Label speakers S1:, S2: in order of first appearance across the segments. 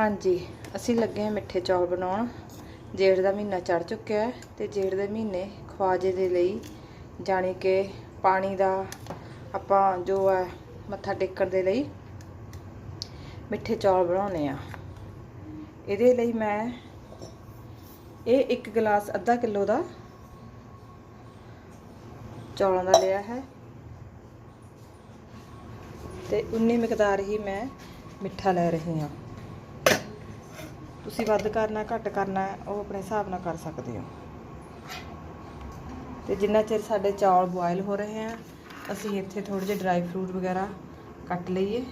S1: ਹਾਂਜੀ, ਅਸੀਂ ਲੱਗੇ ਹਾਂ ਮਿੱਠੇ ਚੌਲ ਬਣਾਉਣ। ਜੇਠ ਦਾ ਮਹੀਨਾ ਚੜ ਚੁੱਕਿਆ ਹੈ ਤੇ ਜੇਠ ਦੇ ਮਹੀਨੇ ਖਵਾਜੇ ਦੇ ਲਈ ਜਾਣੀ ਕਿ ਪਾਣੀ ਦਾ ਆਪਾਂ ਜੋ ਹੈ ਮੱਥਾ ਟੇਕਣ ਦੇ ਲਈ ਮਿੱਠੇ ਚੌਲ ਬਣਾਉਣੇ ਆ ਇਹਦੇ ਲਈ ਮੈਂ ਇਹ ਇੱਕ ਗਲਾਸ ਅੱਧਾ ਕਿਲੋ ਦਾ ਚੌਲਾਂ ਦਾ ਲਿਆ ਹੈ ਤੇ ਉਨੀ ਮਿਕਦਾਰ ਹੀ ਮੈਂ ਮਿੱਠਾ ਲੈ ਰਹੀ ਹਾਂ। ਤੁਸੀਂ ਵੱਧ ਕਰਨਾ, ਘੱਟ ਕਰਨਾ, ਉਹ ਆਪਣੇ ਹਿਸਾਬ ਨਾਲ ਕਰ ਸਕਦੇ ਹੋ। ਤੇ ਜਿੰਨਾ ਚਿਰ ਸਾਡੇ ਚੌਲ ਬੋਇਲ ਹੋ ਰਹੇ ਆ, ਅਸੀਂ ਇੱਥੇ ਥੋੜੇ ਜਿਹੇ ਡਰਾਈ ਫਰੂਟ ਵਗੈਰਾ ਕੱਟ ਲਈਏ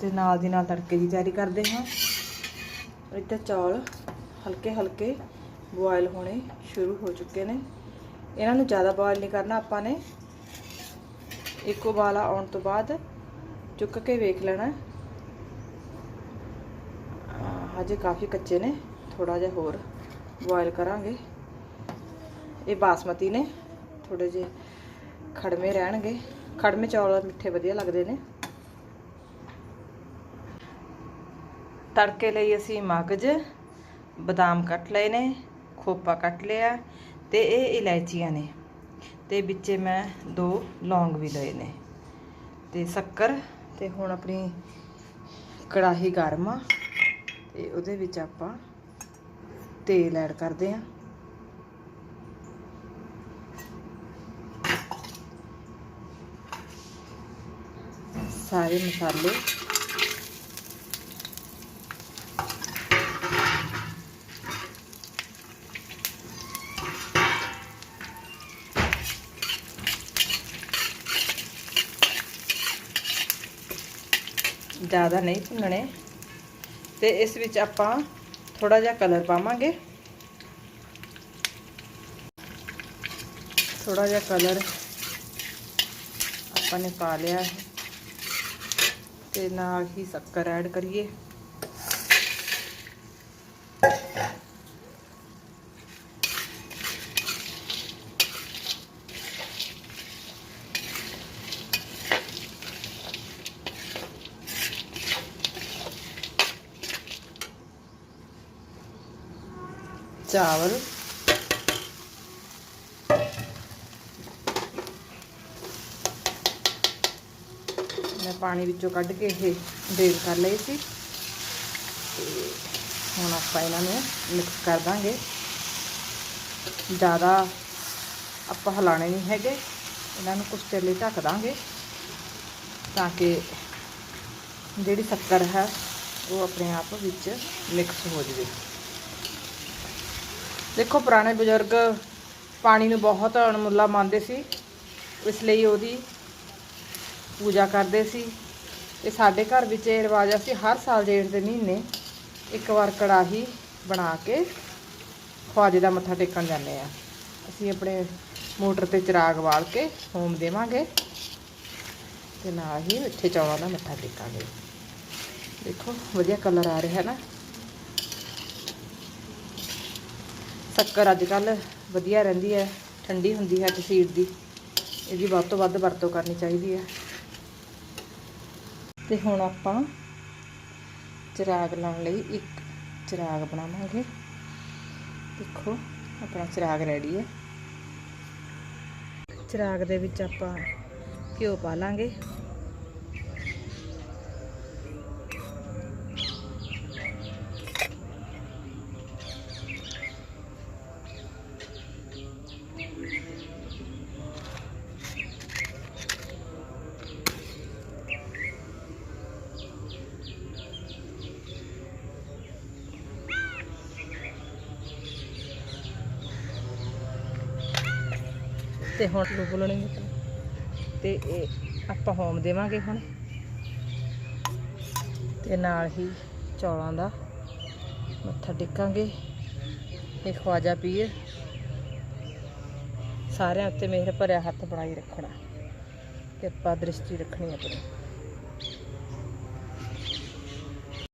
S1: ਤੇ ਨਾਲ ਦੀ ਨਾਲ ਤੜਕੇ ਦੀ ਤਿਆਰੀ ਕਰਦੇ ਹਾਂ। ਇੱਥੇ ਚੌਲ ਹਲਕੇ ਹਲਕੇ ਬੋਇਲ ਹੋਣੇ ਸ਼ੁਰੂ ਹੋ ਚੁੱਕੇ ਨੇ। ਇਹਨਾਂ ਨੂੰ ਜ਼ਿਆਦਾ ਬੋਇਲ ਨਹੀਂ ਕਰਨਾ, ਆਪਾਂ ਨੇ ਇੱਕ ਉਬਾਲਾ ਆਉਣ ਤੋਂ ਬਾਅਦ ਚੁੱਕ ਕੇ ਵੇਖ ਲੈਣਾ। ਹਜੇ ਕਾਫੀ ਕੱਚੇ ਨੇ ਥੋੜਾ ਜਿਹਾ ਹੋਰ ਬੋਇਲ ਕਰਾਂਗੇ। ਇਹ ਬਾਸਮਤੀ ਨੇ ਥੋੜੇ ਜਿਹੇ ਖੜਮੇ ਰਹਿਣਗੇ। ਖੜਮੇ ਚੌਲ ਮਿੱਠੇ ਵਧੀਆ ਲੱਗਦੇ ਨੇ। ਤੜਕੇ ਲਈ ਅਸੀਂ ਮਗਜ ਬਦਾਮ ਕੱਟ ਲਏ ਨੇ, ਖੋਪਾ ਕੱਟ ਲਿਆ ਤੇ ਇਹ ਇਲਾਇਚੀਆਂ ਨੇ। ਤੇ ਵਿੱਚੇ ਮੈਂ ਦੋ ਲੌਂਗ ਵੀ ਲਏ ਨੇ। ਤੇ ਸ਼ੱਕਰ ਤੇ ਹੁਣ ਆਪਣੀ ਕੜਾਹੀ ਗਰਮ ਆ। ਤੇ ਉਹਦੇ ਵਿੱਚ ਆਪਾਂ ਤੇਲ ਐਡ ਕਰਦੇ ਹਾਂ। ਸਾਰੇ ਮਸਾਲੇ। ਜ਼ਿਆਦਾ ਨਹੀਂ ਭੁੰਨਣੇ। ਤੇ ਇਸ ਵਿੱਚ ਆਪਾਂ ਥੋੜਾ ਜਿਹਾ ਕਲਰ ਪਾਵਾਂਗੇ। ਥੋੜਾ ਜਿਹਾ ਕਲਰ ਆਪਾਂ ਨੇ ਪਾ ਲਿਆ ਹੈ। ਤੇ ਨਾਲ ਹੀ ਸ਼ੱਕਰ ਐਡ ਕਰੀਏ। ਚਾਵਲ। ਮੈਂ ਪਾਣੀ ਵਿੱਚੋਂ ਕੱਢ ਕੇ ਇਹ ਬੇਲ ਕਰ ਲਈ ਸੀ। ਤੇ ਹੁਣ ਆਪਾਂ ਇਹਨਾਂ ਨੂੰ ਮਿਕਸ ਕਰ ਦਾਂਗੇ। ਜ਼ਿਆਦਾ ਆਪਾਂ ਹਿਲਾਣੇ ਨਹੀਂ ਹੈਗੇ। ਇਹਨਾਂ ਨੂੰ ਕੁਝ ਚਿਰ ਲਈ ਢੱਕ ਦਾਂਗੇ ਤਾਂ ਕਿ ਜਿਹੜੀ ਸ਼ੱਕਰ ਹੈ ਉਹ ਆਪਣੇ ਆਪ ਵਿੱਚ ਮਿਕਸ ਹੋ ਜਾਵੇ। ਦੇਖੋ, ਪੁਰਾਣੇ ਬਜ਼ੁਰਗ ਪਾਣੀ ਨੂੰ ਬਹੁਤ ਅਣਮੁੱਲਾ ਮੰਨਦੇ ਸੀ। ਇਸ ਲਈ ਉਹਦੀ ਪੂਜਾ ਕਰਦੇ ਸੀ। ਤੇ ਸਾਡੇ ਘਰ ਵਿੱਚ ਇਹ ਰਿਵਾਜ ਅਸੀਂ ਹਰ ਸਾਲ ਜੇਠ ਦੇ ਮਹੀਨੇ ਇੱਕ ਵਾਰ ਕੜਾਹੀ ਬਣਾ ਕੇ ਖਵਾਜੇ ਦਾ ਮੱਥਾ ਟੇਕਣ ਜਾਂਦੇ ਆ। ਅਸੀਂ ਆਪਣੇ ਮੋਟਰ ਤੇ ਚਿਰਾਗ ਵਾਲ ਕੇ ਹੋਮ ਦੇਵਾਂਗੇ ਤੇ ਨਾਲ ਹੀ ਮਿੱਠੇ ਚੌਲਾਂ ਦਾ ਮੱਥਾ ਟੇਕਾਂਗੇ। ਦੇਖੋ, ਵਧੀਆ ਕਲਰ ਆ ਰਿਹਾ ਹੈ ਨਾ। ਸ਼ੱਕਰ ਅੱਜ ਕੱਲ ਵਧੀਆ ਰਹਿੰਦੀ ਹੈ, ਠੰਡੀ ਹੁੰਦੀ ਹੈ ਤਸੀਰ ਦੀ। ਇਹਦੀ ਵੱਧ ਤੋਂ ਵੱਧ ਵਰਤੋਂ ਕਰਨੀ ਚਾਹੀਦੀ ਹੈ। ਤੇ ਹੁਣ ਆਪਾਂ ਚਿਰਾਗ ਲਾਉਣ ਲਈ ਇੱਕ ਚਿਰਾਗ ਬਣਾਵਾਂਗੇ। ਦੇਖੋ, ਆਪਣਾ ਚਿਰਾਗ ਰੈਡੀ ਹੈ। ਚਿਰਾਗ ਦੇ ਵਿੱਚ ਆਪਾਂ ਘਿਓ ਪਾ ਲਾਂਗੇ। ਤੇ ਹੁਣ ਲੂ ਬੋਲਣੀ ਤੇ। ਇਹ ਆਪਾਂ ਹੋਮ ਦੇਵਾਂਗੇ ਹੁਣ। ਤੇ ਨਾਲ ਹੀ ਚੌਲਾਂ ਦਾ ਮੱਥਾ ਟੇਕਾਂਗੇ। ਇਹ ਖਵਾਜਾ ਪੀਰ ਸਾਰਿਆਂ ਉੱਤੇ ਮਿਹਰ ਭਰਿਆ ਹੱਥ ਬਣਾਈ ਰੱਖਣਾ। ਕਿਰਪਾ ਦ੍ਰਿਸ਼ਟੀ ਰੱਖਣੀ ਆਪਣੀ।